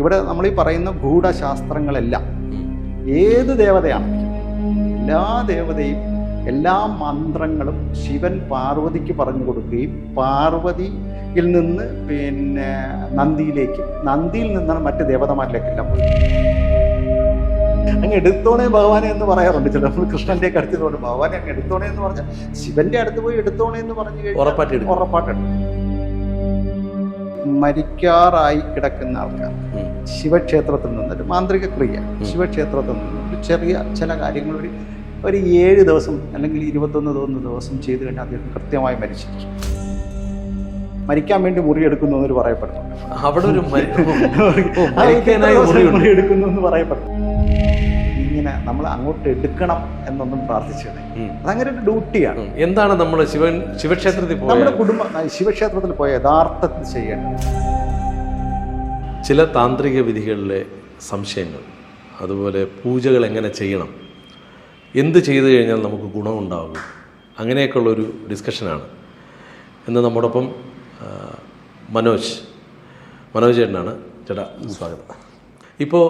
ഇവിടെ നമ്മൾ ഈ പറയുന്ന ഗൂഢശാസ്ത്രങ്ങളെല്ലാം ഏത് ദേവതയാണ്? എല്ലാ ദേവതയും എല്ലാ മന്ത്രങ്ങളും ശിവൻ പാർവതിക്ക് പറഞ്ഞു കൊടുക്കുകയും പാർവതിയിൽ നിന്ന് പിന്നെ നന്ദിയിലേക്ക് നന്ദിയിൽ നിന്നാണ് മറ്റ് ദേവതമാരിലേക്കെല്ലാം പോയി അങ്ങ് എടുത്തോണേ ഭഗവാനെ എന്ന് പറയാറുണ്ട്. ചില നമ്മൾ കൃഷ്ണന്റെ ഒക്കെ അടുത്ത് കൊണ്ട് ഭഗവാനെ അങ്ങ് എടുത്തോണേ എന്ന് പറഞ്ഞാൽ ശിവന്റെ അടുത്ത് പോയി എടുത്തോണേ എന്ന് പറഞ്ഞു കഴിഞ്ഞാൽ ഉറപ്പായിട്ട്. ഉറപ്പായിട്ടുണ്ട് മരിക്കാറായി കിടക്കുന്ന ആൾക്കാർ. ശിവക്ഷേത്രത്തിൽ നിന്ന് ഒരു മാന്ത്രിക ക്രിയ ശിവക്ഷേത്രത്തിൽ നിന്ന് ഒരു ചെറിയ ചില കാര്യങ്ങൾ ഒരു ഒരു ഏഴ് ദിവസം അല്ലെങ്കിൽ ഇരുപത്തൊന്ന് തോന്നുന്ന ദിവസം ചെയ്തു കഴിഞ്ഞാൽ അദ്ദേഹം കൃത്യമായി മരിച്ചിരിക്കും. മരിക്കാൻ വേണ്ടി മുറിയെടുക്കുന്നു എന്നൊരു പറയപ്പെടുന്നു. അവിടെ ഒരു മുറിയെടുക്കുന്നു എന്ന് പറയപ്പെടുന്നു. ഇങ്ങനെ നമ്മൾ അങ്ങോട്ട് എടുക്കണം എന്നൊന്നും പ്രാർത്ഥിച്ചത്. അതങ്ങനെ ഒരു ഡ്യൂട്ടിയാണ്. എന്താണ് നമ്മൾ ശിവൻ ശിവക്ഷേത്രത്തിൽ നമ്മുടെ കുടുംബം കുടുംബ ശിവക്ഷേത്രത്തിൽ പോയ യഥാർത്ഥത്തിൽ ചെയ്യേണ്ടത്? ചില താന്ത്രിക വിധികളിലെ സംശയങ്ങൾ അതുപോലെ പൂജകൾ എങ്ങനെ ചെയ്യണം എന്ത് ചെയ്തു കഴിഞ്ഞാൽ നമുക്ക് ഗുണമുണ്ടാകും അങ്ങനെയൊക്കെയുള്ളൊരു ഡിസ്കഷനാണ്. ഇന്ന് നമ്മോടൊപ്പം മനോജ് മനോജ് ചേട്ടനാണ്. ചേട്ടാ സ്വാഗതം. ഇപ്പോൾ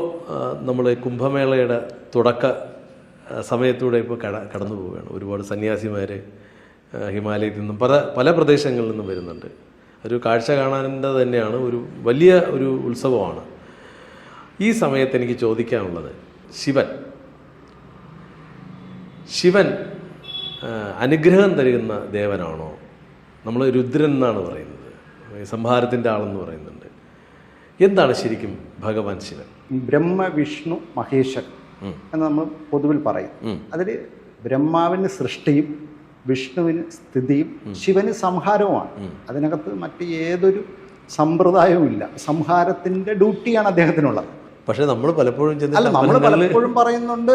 നമ്മൾ കുംഭമേളയുടെ തുടക്ക സമയത്തൂടെ ഇപ്പോൾ കട കടന്നു പോവുകയാണ്. ഒരുപാട് സന്യാസിമാർ ഹിമാലയത്തിൽ നിന്നും പല പല പ്രദേശങ്ങളിൽ നിന്നും വരുന്നുണ്ട്. ഒരു കാഴ്ച കാണാന്റെ തന്നെയാണ് ഒരു വലിയ ഒരു ഉത്സവമാണ്. ഈ സമയത്ത് എനിക്ക് ചോദിക്കാനുള്ളത് ശിവൻ. ശിവൻ അനുഗ്രഹം തരുന്ന ദേവനാണോ? നമ്മൾ രുദ്രൻ എന്നാണ് പറയുന്നത്. സംഹാരത്തിന്റെ ആളെന്ന് പറയുന്നുണ്ട്. എന്താണ് ശരിക്കും ഭഗവാൻ ശിവൻ? ബ്രഹ്മ വിഷ്ണു മഹേശ്വരൻ എന്ന് നമ്മൾ പൊതുവിൽ പറയും. അതിൽ അതിൽ ബ്രഹ്മാവിന് സൃഷ്ടിയും വിഷ്ണുവിന് സ്ഥിതിയും ശിവന് സംഹാരവുമാണ്. അതിനകത്ത് മറ്റ് ഏതൊരു സമ്പ്രദായവും ഇല്ല സംഹാരത്തിന്റെ ഡ്യൂട്ടിയാണ് അദ്ദേഹത്തിനുള്ളത്. പക്ഷേ നമ്മൾ പലപ്പോഴും അല്ല നമ്മൾ പലപ്പോഴും പറയുന്നുണ്ട്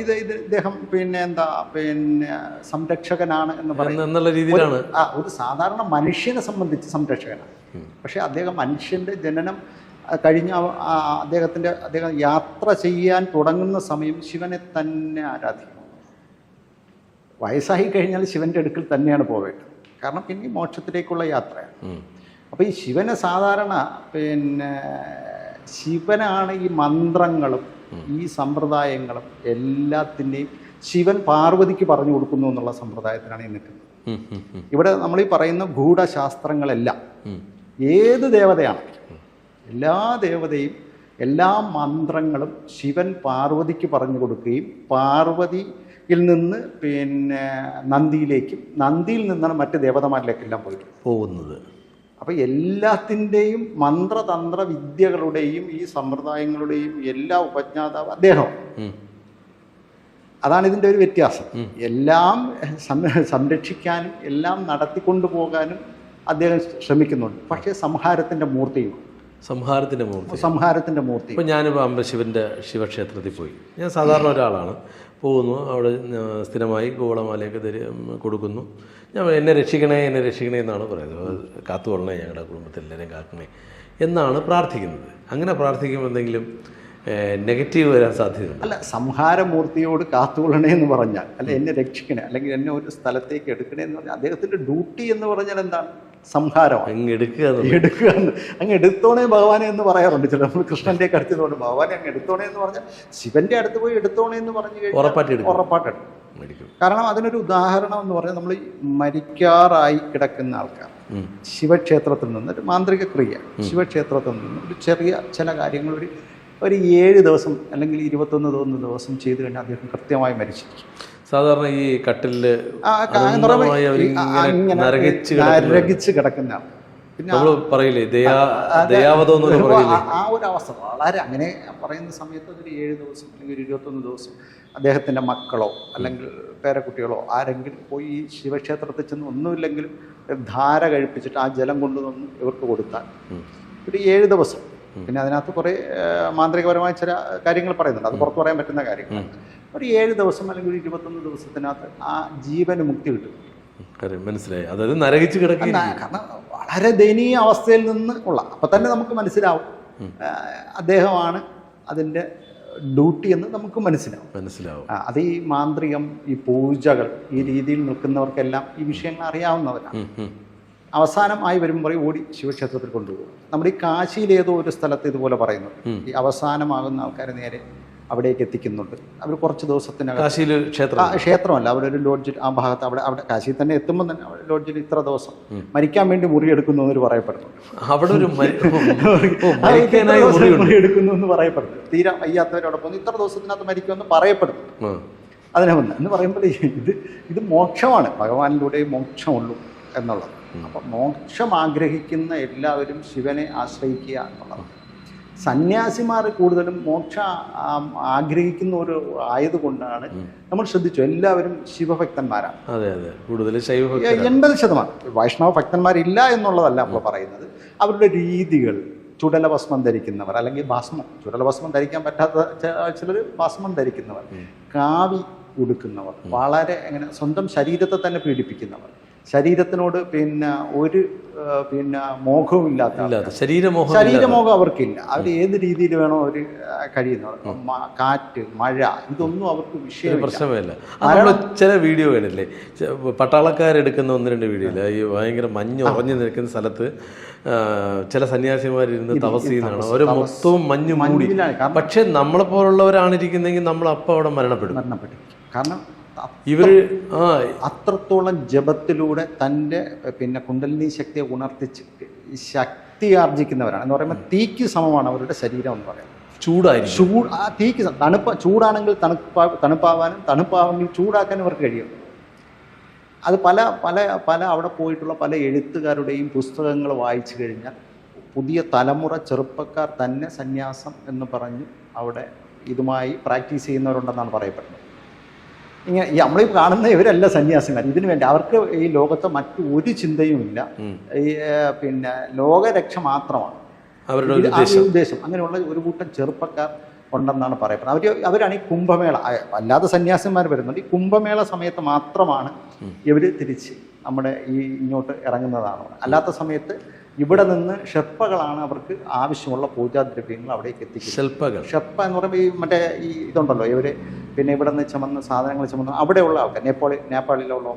ഇത് ഇത് ഇദ്ദേഹം പിന്നെ എന്താ പിന്നെ സംരക്ഷകനാണ് എന്ന് പറയുന്നത് എന്നുള്ള രീതിയിലാണ്. ആ ഒരു സാധാരണ മനുഷ്യനെ സംബന്ധിച്ച് സംരക്ഷകനാണ്. പക്ഷെ അദ്ദേഹം മനുഷ്യന്റെ ജനനം കഴിഞ്ഞ അദ്ദേഹത്തിന്റെ അദ്ദേഹം യാത്ര ചെയ്യാൻ തുടങ്ങുന്ന സമയം ശിവനെ തന്നെ ആരാധിക്കും. വയസ്സായി കഴിഞ്ഞാൽ ശിവന്റെ അടുക്കൽ തന്നെയാണ് പോവേണ്ടത്. കാരണം പിന്നെ മോക്ഷത്തിലേക്കുള്ള യാത്രയാണ്. അപ്പോൾ ഈ ശിവനെ സാധാരണ പിന്നെ ശിവനാണ് ഈ മന്ത്രങ്ങളും ഈ സമ്പ്രദായങ്ങളും എല്ലാത്തിന്റെയും ശിവൻ പാർവതിക്ക് പറഞ്ഞു കൊടുക്കുന്നു എന്നുള്ള സമ്പ്രദായത്തിലാണ് ഈ നിൽക്കുന്നത്. ഇവിടെ നമ്മൾ ഈ പറയുന്ന ഗൂഢശാസ്ത്രങ്ങളെല്ലാം. ഏത് ദേവതയാണ് എല്ലാ ദേവതയും എല്ലാ മന്ത്രങ്ങളും ശിവൻ പാർവതിക്ക് പറഞ്ഞു കൊടുക്കുകയും പാർവതിയിൽ നിന്ന് പിന്നെ നന്ദിയിലേക്കും നന്ദിയിൽ നിന്നാണ് മറ്റ് ദേവതമാരിലേക്കെല്ലാം പോയിട്ട് പോകുന്നത്. അപ്പോൾ എല്ലാത്തിന്റെയും മന്ത്രതന്ത്ര വിദ്യകളുടെയും ഈ സമ്പ്രദായങ്ങളുടെയും എല്ലാ ഉപജ്ഞാതാവ് അദ്ദേഹം. അതാണ് ഇതിന്റെ ഒരു വ്യത്യാസം. എല്ലാം സംരക്ഷിക്കാനും എല്ലാം നടത്തിക്കൊണ്ടു പോകാനും അദ്ദേഹം ശ്രമിക്കുന്നുണ്ട്. പക്ഷേ സംഹാരത്തിന്റെ മൂർത്തിയും സംഹാരത്തിന്റെ മൂർത്തി. സംഹാരത്തിന്റെ മൂർത്തി. ഇപ്പൊ ഞാനിപ്പോൾ അമ്പശിവന്റെ ശിവക്ഷേത്രത്തിൽ പോയി. ഞാൻ സാധാരണ ഒരാളാണ്. പോകുന്നു അവിടെ സ്ഥിരമായി ഗോളമാലയൊക്കെ തരി കൊടുക്കുന്നു. ഞാൻ എന്നെ രക്ഷിക്കണേ എന്നെ രക്ഷിക്കണേ എന്നാണ് പറയുന്നത്. കാത്തുകൊള്ളണേ ഞങ്ങളുടെ കുടുംബത്തിൽ എല്ലാവരെയും കാക്കണേ എന്നാണ് പ്രാർത്ഥിക്കുന്നത്. അങ്ങനെ പ്രാർത്ഥിക്കുമ്പോൾ എന്തെങ്കിലും നെഗറ്റീവ് വരാൻ സാധ്യതയുണ്ട്? അല്ല സംഹാരമൂർത്തിയോട് കാത്തുകൊള്ളണേ എന്ന് പറഞ്ഞാൽ അല്ലെ എന്നെ രക്ഷിക്കണേ അല്ലെങ്കിൽ എന്നെ ഒരു സ്ഥലത്തേക്ക് എടുക്കണേ എന്ന് പറഞ്ഞാൽ അദ്ദേഹത്തിന്റെ ഡ്യൂട്ടി എന്ന് പറഞ്ഞാൽ എന്താണ്? സംഹാരമാണ് അങ്ങ് എടുക്കുക. എടുക്കുക അങ്ങ് എടുത്തോണേ ഭഗവാനെ എന്ന് പറയാറുണ്ട്. ചില നമ്മൾ കൃഷ്ണന്റെ ഒക്കെ അടുത്ത് കൊണ്ട് ഭഗവാനെ അങ്ങ് എടുത്തോണേ എന്ന് പറഞ്ഞാൽ ശിവന്റെ അടുത്ത് പോയി എടുത്തോണേ എന്ന് പറഞ്ഞു ഉറപ്പായിട്ട്. ഉറപ്പായിട്ടുണ്ട് മേടിക്കും. കാരണം അതിനൊരു ഉദാഹരണം എന്ന് പറഞ്ഞാൽ നമ്മൾ മരിക്കാറായി കിടക്കുന്ന ആൾക്കാർ. ശിവക്ഷേത്രത്തിൽ നിന്ന് ഒരു മാന്ത്രിക ക്രിയ. ശിവക്ഷേത്രത്തിൽ നിന്ന് ഒരു ചെറിയ ചില കാര്യങ്ങൾ ഒരു ഒരു ഏഴ് ദിവസം അല്ലെങ്കിൽ ഇരുപത്തൊന്ന് തോന്നുന്ന ദിവസം ചെയ്തു കഴിഞ്ഞാൽ അദ്ദേഹം കൃത്യമായി മരിച്ചിരിക്കും. സാധാരണ ഈ കട്ടിലിൽ നരകിച്ച് കിടക്കുന്ന നമ്മൾ പറയില്ലേ ദയാവതം ആ- ഒരു അവസ്ഥ വളരെ അങ്ങനെ പറയുന്ന സമയത്ത് ഒരു ഏഴ് ദിവസം അല്ലെങ്കിൽ ഒരു ഇരുപത്തൊന്ന് ദിവസം അദ്ദേഹത്തിന്റെ മക്കളോ അല്ലെങ്കിൽ പേരക്കുട്ടികളോ ആരെങ്കിലും പോയി ഈ ശിവക്ഷേത്രത്തിൽ ചെന്ന് ഒന്നുമില്ലെങ്കിലും ധാര കഴിപ്പിച്ചിട്ട് ആ ജലം കൊണ്ടുവന്ന് ഇവർക്ക് കൊടുത്താൽ. ഒരു ഏഴ് ദിവസം. പിന്നെ അതിനകത്ത് കുറേ മാന്ത്രികപരമായ ചില കാര്യങ്ങൾ പറയുന്നുണ്ട്. അത് പുറത്ത് പറയാൻ പറ്റുന്ന കാര്യങ്ങൾ ഒരു ഏഴ് ദിവസം അല്ലെങ്കിൽ ഒരു ഇരുപത്തൊന്ന് ദിവസത്തിനകത്ത് ആ ജീവന് മുക്തി കിട്ടും. മനസ്സിലായി. അതായത് നരകിച്ച് കിടക്കുന്ന കാരണം വളരെ ദയനീയ അവസ്ഥയിൽ നിന്ന് ഉള്ള അപ്പം തന്നെ നമുക്ക് മനസ്സിലാവും. അദ്ദേഹമാണ് അതിന്റെ ഡ്യൂട്ടി എന്ന് നമുക്ക് മനസ്സിലാവും. മനസ്സിലാവും. അത് ഈ മാന്ത്രികം ഈ പൂജകൾ ഈ രീതിയിൽ നിൽക്കുന്നവർക്കെല്ലാം ഈ വിഷയങ്ങൾ അറിയാവുന്നവരാണ് അവസാനം ആയി അവസാനമായി വരുമ്പോൾ ഓടി ശിവക്ഷേത്രത്തിൽ കൊണ്ടുപോകും. നമ്മുടെ ഈ കാശിയിൽ ഏതോ ഒരു സ്ഥലത്ത് ഇതുപോലെ പറയുന്നു. ഈ അവസാനമാകുന്ന ആൾക്കാർ നേരെ അവിടേക്ക് എത്തിക്കുന്നുണ്ട്. അവർ കുറച്ച് ദിവസത്തിനകം കാശിയിൽ ക്ഷേത്രം ക്ഷേത്രമല്ല. അവിടെ ഒരു ലോഡ്ജിൽ ആ ഭാഗത്ത് അവിടെ അവിടെ കാശിയിൽ തന്നെ എത്തുമ്പോൾ തന്നെ അവിടെ ലോഡ്ജിൽ ഇത്ര ദിവസം മരിക്കാൻ വേണ്ടി മുറി എടുക്കുന്നു എന്ന് പറയപ്പെടുന്നുണ്ട് അവിടെ ഒരു മുറി എടുക്കുന്നു എന്ന് പറയപ്പെടുന്നു. തീരെ വയ്യാത്തവരവിടെ പോകുന്നു ഇത്ര ദിവസത്തിനകത്ത് മരിക്കുമെന്ന് പറയപ്പെടുന്നു. അതിനെ വന്ന് എന്ന് പറയുമ്പോൾ ഇത് ഇത് മോക്ഷമാണ്. ഭഗവാനിലൂടെ മോക്ഷമുള്ളൂ എന്നുള്ളത്. അപ്പം മോക്ഷം ആഗ്രഹിക്കുന്ന എല്ലാവരും ശിവനെ ആശ്രയിക്കുക എന്നുള്ളതാണ്. സന്യാസിമാർ കൂടുതലും മോക്ഷ ആഗ്രഹിക്കുന്ന ഒരു ആയതുകൊണ്ടാണ് നമ്മൾ ശ്രദ്ധിച്ചു. എല്ലാവരും ശിവഭക്തന്മാരാണ്. അതെ അതെ. കൂടുതൽ എൺപത് ശതമാനം. വൈഷ്ണവ ഭക്തന്മാരില്ല എന്നുള്ളതല്ല നമ്മൾ പറയുന്നത്. അവരുടെ രീതികൾ ചുടലഭസ്മം ധരിക്കുന്നവർ അല്ലെങ്കിൽ ഭസ്മം. ചുടലഭസ്മം ധരിക്കാൻ പറ്റാത്ത ചിലർ ഭസ്മം ധരിക്കുന്നവർ. കാവി ഉടുക്കുന്നവർ. വളരെ അങ്ങനെ സ്വന്തം ശരീരത്തെ തന്നെ പീഡിപ്പിക്കുന്നവർ. ശരീരത്തിനോട് പിന്നെ ഒരു പിന്നെ മോഹവും ഇല്ലാത്ത ഇല്ലാതെ ശരീരമോഹം. ശരീരമോഹം അവർക്കില്ല. അവർ ഏത് രീതിയിൽ വേണോ അവർ കഴിയുന്നവർ കാറ്റ് മഴ ഇതൊന്നും അവർക്ക് വിഷയം പ്രശ്നമില്ല. നമ്മൾ ചില വീഡിയോ കണ്ടില്ലേ പട്ടാളക്കാരെടുക്കുന്ന ഒന്ന് രണ്ട് വീഡിയോ ഇല്ല ഈ ഭയങ്കര മഞ്ഞ് ഉറഞ്ഞു നിൽക്കുന്ന സ്ഥലത്ത് ചില സന്യാസിമാരിരുന്ന് തപസ് ചെയ്യുന്നതാണ് അവർ മൊത്തവും മഞ്ഞ് മൂടി. പക്ഷെ നമ്മളെ പോലുള്ളവരാണ് ഇരിക്കുന്നെങ്കിൽ നമ്മൾ അപ്പം അവിടെ മരണപ്പെടും. മരണപ്പെട്ടു കാരണം ആ അത്രത്തോളം ജപത്തിലൂടെ തന്റെ പിന്നെ കുണ്ടലിനി ശക്തിയെ ഉണർത്തിച്ച് ശക്തി ആർജിക്കുന്നവരാണ്. എന്ന് പറയുമ്പോൾ തീക്ക് സമമാണ് അവരുടെ ശരീരം എന്ന് പറയുന്നത് ചൂടായിരിക്കും. ചൂട് ആ തീക്ക് തണുപ്പ് ചൂടാണെങ്കിൽ തണുപ്പാ തണുപ്പാവാനും തണുപ്പാവെങ്കിൽ ചൂടാക്കാനും അവർക്ക് കഴിയും. അത് പല പല പല അവിടെ പോയിട്ടുള്ള പല എഴുത്തുകാരുടെയും പുസ്തകങ്ങൾ വായിച്ചു കഴിഞ്ഞാൽ പുതിയ തലമുറ ചെറുപ്പക്കാർ തന്നെ സന്യാസം എന്ന് പറഞ്ഞ് അവിടെ ഇതുമായി പ്രാക്ടീസ് ചെയ്യുന്നവരുണ്ടെന്നാണ് പറയപ്പെടുന്നത്. ഇങ്ങനെ ഈ നമ്മളീ കാണുന്ന ഇവരല്ല സന്യാസിമാർ ഇതിനു വേണ്ടി അവർക്ക് ഈ ലോകത്തെ മറ്റു ഒരു ചിന്തയുമില്ല. ഈ പിന്നെ ലോകരക്ഷ മാത്രമാണ്. അവരുടെ ഉദ്ദേശം. അങ്ങനെയുള്ള ഒരു കൂട്ടം ചെറുപ്പക്കാർ ഉണ്ടെന്നാണ് പറയപ്പെടുന്നത്. അവർ അവരാണ് ഈ കുംഭമേള. അല്ലാതെ സന്യാസിമാർ വരുന്നുണ്ട്. ഈ കുംഭമേള സമയത്ത് മാത്രമാണ് ഇവർ തിരിച്ച് നമ്മുടെ ഈ ഇങ്ങോട്ട് ഇറങ്ങുന്നതാണ്. അല്ലാത്ത സമയത്ത് ഇവിടെ നിന്ന് ഷെർപ്പകളാണ് അവർക്ക് ആവശ്യമുള്ള പൂജാദ്രവ്യങ്ങൾ അവിടേക്ക് എത്തിക്കുക ഷെൽപ്പകൾ. ഷെർപ്പ എന്ന് പറയുമ്പോൾ ഈ മറ്റേ ഈ ഇതുണ്ടല്ലോ ഇവർ പിന്നെ ഇവിടെ നിന്ന് ചുമന്ന് സാധനങ്ങൾ ചുമന്ന് അവിടെയുള്ള ആൾക്കാർ നേപ്പാളി നേപ്പാളിലുള്ള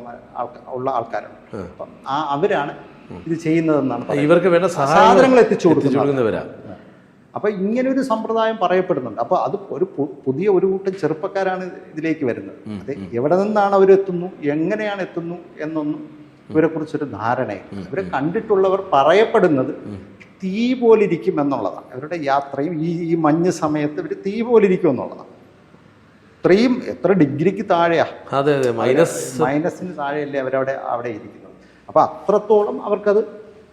ആൾക്കാർ ഉള്ള ആൾക്കാരാണ്. അപ്പം ആ അവരാണ് ഇത് ചെയ്യുന്നതെന്നാണ് ഇവർക്ക് വേണ്ട സാധനങ്ങൾ എത്തിച്ചു കൊടുക്കുന്നവരാണ് അപ്പോൾ ഇങ്ങനെ ഒരു സമ്പ്രദായം പറയപ്പെടുന്നുണ്ട്. അപ്പോൾ അത് ഒരു പുതിയ ഒരു കൂട്ടം ചെറുപ്പക്കാരാണ് ഇതിലേക്ക് വരുന്നത്. അത് എവിടെ നിന്നാണ് അവരെത്തുന്നു എങ്ങനെയാണ് എത്തുന്നു എന്നൊന്നും ഇവരെക്കുറിച്ചൊരു ധാരണയില്ല ഇവരെ കണ്ടിട്ടുള്ളവർ പറയപ്പെടുന്നത് തീ പോലിരിക്കും എന്നുള്ളതാണ് ഇവരുടെ യാത്രയും ഈ ഈ മഞ്ഞ് സമയത്ത് ഇവർ തീ പോലിരിക്കും എന്നുള്ളതാണ് ഇത്രയും എത്ര ഡിഗ്രിക്ക് താഴെയാ? അതെ അതെ. മൈനസ് മൈനസിന് താഴെയല്ലേ അവരവിടെ അവിടെ ഇരിക്കുന്നത്. അപ്പോൾ അത്രത്തോളം അവർക്കത്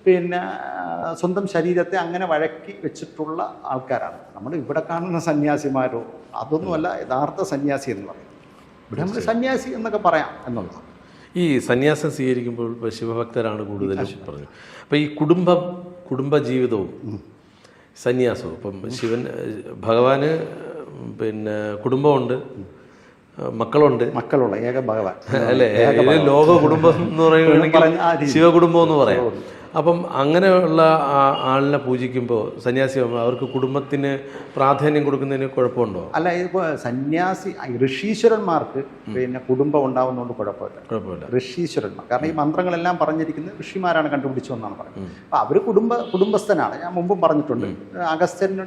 പിന്നെ സ്വന്തം ശരീരത്തെ അങ്ങനെ വഴക്കി വെച്ചിട്ടുള്ള ആൾക്കാരാണ്. നമ്മൾ ഇവിടെ കാണുന്ന സന്യാസിമാരോ അതൊന്നുമല്ല യഥാർത്ഥ സന്യാസി എന്ന് പറയും. ഇവിടെ നമ്മൾ സന്യാസി എന്നൊക്കെ പറയാം എന്നുള്ളതാണ്. ഈ സന്യാസം സ്വീകരിക്കുമ്പോൾ ശിവഭക്തരാണ് കൂടുതലും പറഞ്ഞു അപ്പോൾ ഈ കുടുംബം കുടുംബജീവിതവും സന്യാസവും. ഇപ്പം ശിവൻ ഭഗവാന് പിന്നെ കുടുംബമുണ്ട് മക്കളുണ്ട്. മക്കളുള്ള ഏക ഭഗവാൻ. അല്ലേ? ലോക കുടുംബം എന്ന് പറയുകയാണെങ്കിൽ ശിവകുടുംബം എന്ന് പറയാം. അപ്പം അങ്ങനെയുള്ള ആളിനെ പൂജിക്കുമ്പോൾ സന്യാസി അവർക്ക് കുടുംബത്തിന് പ്രാധാന്യം കൊടുക്കുന്നതിന് കുഴപ്പമുണ്ടോ? അല്ല ഇപ്പോൾ സന്യാസി ഋഷീശ്വരന്മാർക്ക് പിന്നെ കുടുംബം ഉണ്ടാവുന്നതുകൊണ്ട് കുഴപ്പമില്ല. കുഴപ്പമില്ല. ഋഷീശ്വരന്മാർ. കാരണം ഈ മന്ത്രങ്ങളെല്ലാം പറഞ്ഞിരിക്കുന്നത് ഋഷിമാരാണ് കണ്ടുപിടിച്ചതെന്നാണ് പറയുന്നത്. അപ്പോൾ അവർ കുടുംബ കുടുംബസ്ഥനാണ്. ഞാൻ മുമ്പും പറഞ്ഞിട്ടുണ്ട്. അഗസ്ത്യന്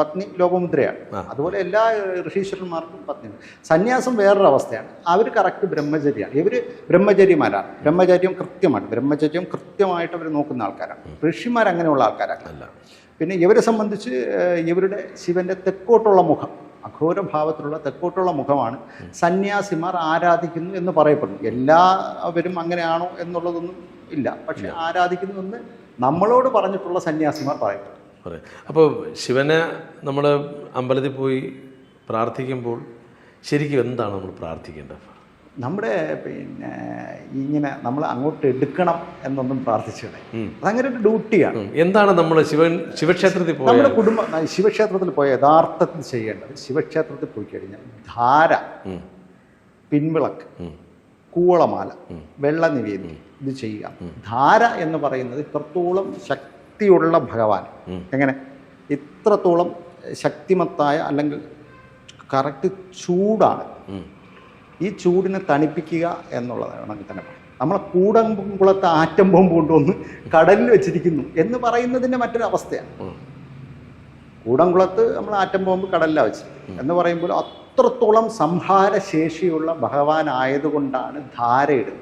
പത്നി ലോകമുദ്രയാണ്. അതുപോലെ എല്ലാ ഋഷീശ്വരന്മാർക്കും പത്നി സന്യാസം വേറൊരു അവസ്ഥയാണ് അവർ കറക്റ്റ് ബ്രഹ്മചര്യമാണ് ഇവർ ബ്രഹ്മചര്യമാരാണ് ബ്രഹ്മചര്യം കൃത്യമാണ്. ബ്രഹ്മചര്യം കൃത്യമായിട്ട് അവർ നോക്കുന്ന ആൾക്കാരാണ്. ഋഷിമാർ അങ്ങനെയുള്ള ആൾക്കാരാണ് പിന്നെ ഇവരെ സംബന്ധിച്ച് ഇവരുടെ ശിവന്റെ തെക്കോട്ടുള്ള മുഖം അഘോരഭാവത്തിലുള്ള തെക്കോട്ടുള്ള മുഖമാണ് സന്യാസിമാർ ആരാധിക്കുന്നു എന്ന് പറയപ്പെടുന്നു. എല്ലാവരും അങ്ങനെയാണോ എന്നുള്ളതൊന്നും ഇല്ല. പക്ഷെ ആരാധിക്കുന്നു എന്ന് നമ്മളോട് പറഞ്ഞിട്ടുള്ള സന്യാസിമാർ പറയപ്പെടുന്നു. അപ്പോൾ ശിവനെ നമ്മൾ അമ്പലത്തിൽ പോയി പ്രാർത്ഥിക്കുമ്പോൾ ശരിക്കും എന്താണ് നമ്മൾ പ്രാർത്ഥിക്കേണ്ടത്? നമ്മുടെ പിന്നെ ഇങ്ങനെ നമ്മൾ അങ്ങോട്ട് എടുക്കണം എന്നൊന്നും പ്രാർത്ഥിച്ചത്. അതങ്ങനെ ഒരു ഡ്യൂട്ടിയാണ്. എന്താണ് നമ്മൾ ശിവൻ ശിവക്ഷേത്രത്തിൽ പോയാൽ? നമ്മുടെ കുടുംബം ശിവക്ഷേത്രത്തിൽ പോയ യഥാർത്ഥത്തിൽ ചെയ്യേണ്ടത് ശിവക്ഷേത്രത്തിൽ പോയി കഴിഞ്ഞാൽ ധാര. പിൻവിളക്ക്. കൂവളമാല വെള്ള നിവേദ്യം ഇത് ചെയ്യുക. ധാര എന്ന് പറയുന്നത് ഇത്രത്തോളം ശക്തിയുള്ള ഭഗവാൻ. എങ്ങനെ? ഇത്രത്തോളം ശക്തിമത്തായ അല്ലെങ്കിൽ കറക്റ്റ് ചൂടാണ്. ഈ ചൂടിനെ തണുപ്പിക്കുക എന്നുള്ളതാണ് തന്നെ പറയാം നമ്മളെ കൂടംകുളത്തെ ആറ്റം ബോംബ് കൊണ്ടുവന്ന് കടലിൽ വെച്ചിരിക്കുന്നു എന്ന് പറയുന്നതിന്റെ മറ്റൊരു അവസ്ഥയാണ്. കൂടംകുളത്ത് നമ്മൾ ആറ്റം ബോംബ് കടലിലാണ് വെച്ചത് എന്ന് പറയുമ്പോൾ അത്രത്തോളം സംഹാരശേഷിയുള്ള ഭഗവാൻ ആയതുകൊണ്ടാണ് ധാരയിടുന്നത്.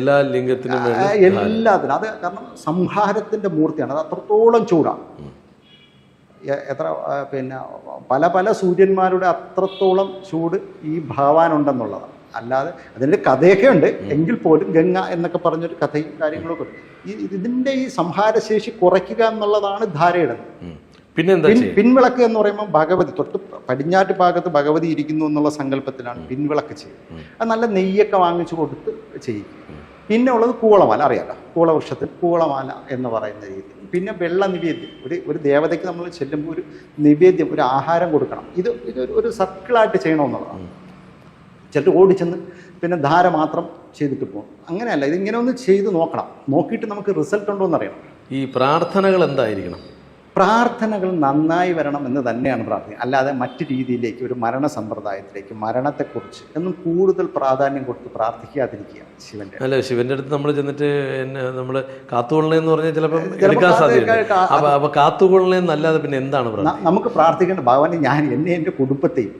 എല്ലാ ലിംഗത്തിനും എല്ലാത്തിനും. അത് കാരണം സംഹാരത്തിന്റെ മൂർത്തിയാണ്. അത് അത്രത്തോളം ചൂടാണ്. എത്ര പിന്നെ പല പല സൂര്യന്മാരുടെ അത്രത്തോളം ചൂട് ഈ ഭാവാനുണ്ടെന്നുള്ളതാണ് അല്ലാതെ അതിന്റെ കഥയൊക്കെ ഉണ്ട്. എങ്കിൽ പോലും ഗംഗ എന്നൊക്കെ പറഞ്ഞൊരു കഥയും കാര്യങ്ങളൊക്കെ ഉണ്ട്. ഈ ഇതിന്റെ ഈ സംഹാരശേഷി കുറയ്ക്കുക എന്നുള്ളതാണ് ധാരയിടുന്നത് പിന്നെ പിന്നെന്താ പിൻവിളക്ക് എന്ന് പറയുമ്പോൾ ഭഗവതി തൊട്ട് പടിഞ്ഞാറ്റ് ഭാഗത്ത് ഭഗവതി ഇരിക്കുന്നു എന്നുള്ള സങ്കല്പത്തിലാണ് പിൻവിളക്ക് ചെയ്യുന്നത്. അത് നല്ല നെയ്യൊക്കെ വാങ്ങിച്ചു കൊടുത്ത് ചെയ്യും പിന്നെ ഉള്ളത് കൂളമാല. അറിയാലോ? കൂളവൃക്ഷത്തിൽ കൂളമാല എന്ന് പറയുന്ന രീതി പിന്നെ വെള്ള നിവേദ്യം. ഒരു ഒരു ദേവതയ്ക്ക് നമ്മൾ ചെല്ലുമ്പോൾ ഒരു നിവേദ്യം ഒരു ആഹാരം കൊടുക്കണം. ഇത് ഇത് ഒരു- ഒരു സർക്കിളായിട്ട് ചെയ്യണമെന്നുള്ളതാണ്. ചിലർ ഓടിച്ചെന്ന് പിന്നെ ധാര മാത്രം ചെയ്തിട്ട് പോകും. അങ്ങനെയല്ല ഇതിങ്ങനെ ഒന്ന് ചെയ്ത് നോക്കണം. നോക്കിയിട്ട് നമുക്ക് റിസൾട്ട് ഉണ്ടോ എന്നറിയണം ഈ പ്രാർത്ഥനകൾ എന്തായിരിക്കണം? പ്രാർത്ഥനകൾ നന്നായി വരണം എന്ന് തന്നെയാണ് പ്രാർത്ഥന. അല്ലാതെ മറ്റു രീതിയിലേക്ക് ഒരു മരണ സമ്പ്രദായത്തിലേക്ക് മരണത്തെക്കുറിച്ച് എന്നും കൂടുതൽ പ്രാധാന്യം കൊടുത്ത് പ്രാർത്ഥിക്കാതിരിക്കുക ശിവന്റെ അല്ല ശിവന്റെ അടുത്ത് നമ്മൾ ചെന്നിട്ട് എന്നെ നമ്മൾ കാത്തുകൊള്ളണേ എന്ന് പറഞ്ഞാൽ ചിലപ്പോൾ എടുക്കാൻ സാധ്യത അപ്പൊ അപ്പൊ കാത്തുകൊള്ളണേ എന്നല്ലാതെ പിന്നെ എന്താണ് നമുക്ക് പ്രാർത്ഥിക്കേണ്ട ഭഗവാനെ ഞാൻ എന്നെ എന്റെ കുടുംബത്തെയും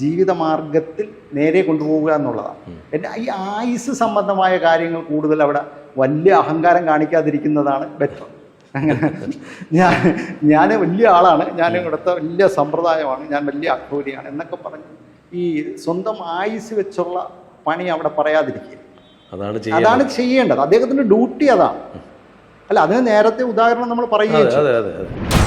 ജീവിതമാർഗത്തിൽ നേരെ കൊണ്ടുപോവുക എന്നുള്ളതാണ്. എന്റെ ഈ ആയുസ് സംബന്ധമായ കാര്യങ്ങൾ കൂടുതൽ അവിടെ വലിയ അഹങ്കാരം കാണിക്കാതിരിക്കുന്നതാണ് ബെറ്റർ. അങ്ങനെ. ഞാൻ ഞാൻ വലിയ ആളാണ്. ഞാൻ ഇവിടുത്തെ വലിയ സമ്പ്രദായമാണ്. ഞാൻ വലിയ അഘോരിയാണ് എന്നൊക്കെ പറഞ്ഞ് ഈ സ്വന്തം ആയുസ് വെച്ചുള്ള പണി അവിടെ പറയാതിരിക്കുക. അതാണ് അതാണ് ചെയ്യേണ്ടത്. അദ്ദേഹത്തിന്റെ ഡ്യൂട്ടി അതാണ്. അല്ല അതിന് നേരത്തെ ഉദാഹരണം നമ്മൾ പറയുകയും